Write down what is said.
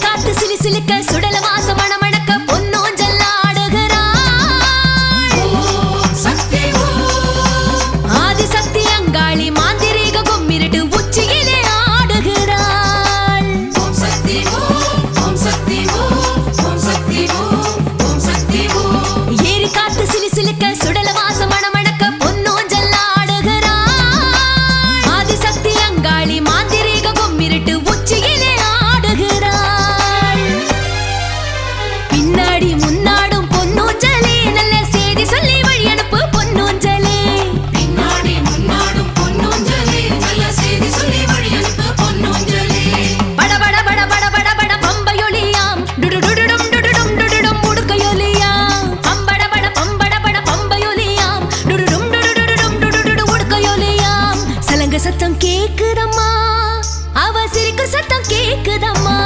காத்து சிலி சிலுக்க சுடல கேக்குதம்மா. அவ சிரிக்கிற சத்தம் கேக்குதம்மா.